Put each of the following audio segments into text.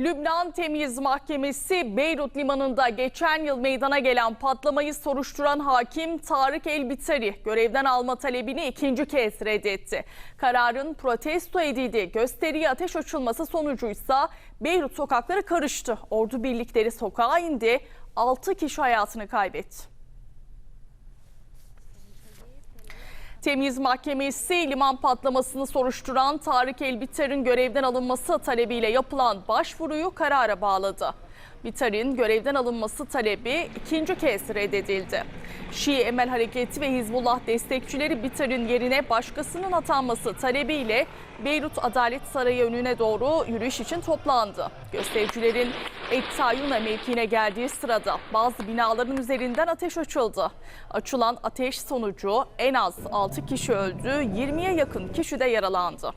Lübnan Temyiz Mahkemesi Beyrut Limanı'nda geçen yıl meydana gelen patlamayı soruşturan hakim Tarık Elbitari görevden alma talebini ikinci kez reddetti. Kararın protesto edildiği gösteriye ateş açılması sonucuysa Beyrut sokakları karıştı. Ordu birlikleri sokağa indi, 6 kişi hayatını kaybetti. Temyiz Mahkemesi liman patlamasını soruşturan Tarık Elbiter'in görevden alınması talebiyle yapılan başvuruyu karara bağladı. Biter'in görevden alınması talebi ikinci kez reddedildi. Şii Emel Hareketi ve Hizbullah destekçileri Biter'in yerine başkasının atanması talebiyle Beyrut Adalet Sarayı önüne doğru yürüyüş için toplandı. Göstericilerin Et Tayyuna mevkiine geldiği sırada bazı binaların üzerinden ateş açıldı. Açılan ateş sonucu en az 6 kişi öldü, 20'ye yakın kişi de yaralandı.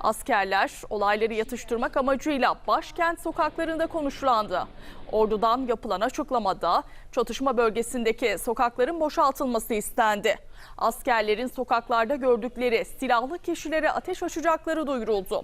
Askerler olayları yatıştırmak amacıyla başkent sokaklarında konuşlandı. Ordudan yapılan açıklamada çatışma bölgesindeki sokakların boşaltılması istendi. Askerlerin sokaklarda gördükleri silahlı kişilere ateş açacakları duyuruldu.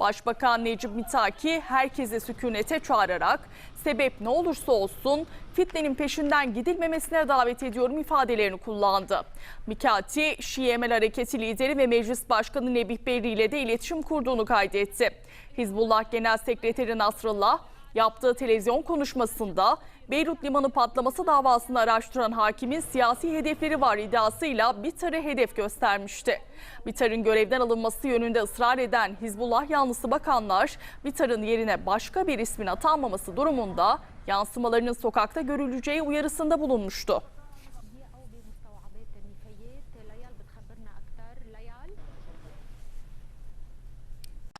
Başbakan Necip Mitaki herkesi sükunete çağırarak sebep ne olursa olsun fitnenin peşinden gidilmemesine davet ediyorum ifadelerini kullandı. Mikati, Şii Emel Hareketi lideri ve Meclis Başkanı Nebih Berri ile de iletişim kurduğunu kaydetti. Hizbullah Genel Sekreteri Nasrallah yaptığı televizyon konuşmasında Beyrut Limanı patlaması davasını araştıran hakimin siyasi hedefleri var iddiasıyla BİTAR'ı hedef göstermişti. BİTAR'ın görevden alınması yönünde ısrar eden Hizbullah yanlısı bakanlar BİTAR'ın yerine başka bir ismin atanmaması durumunda yansımalarının sokakta görüleceği uyarısında bulunmuştu.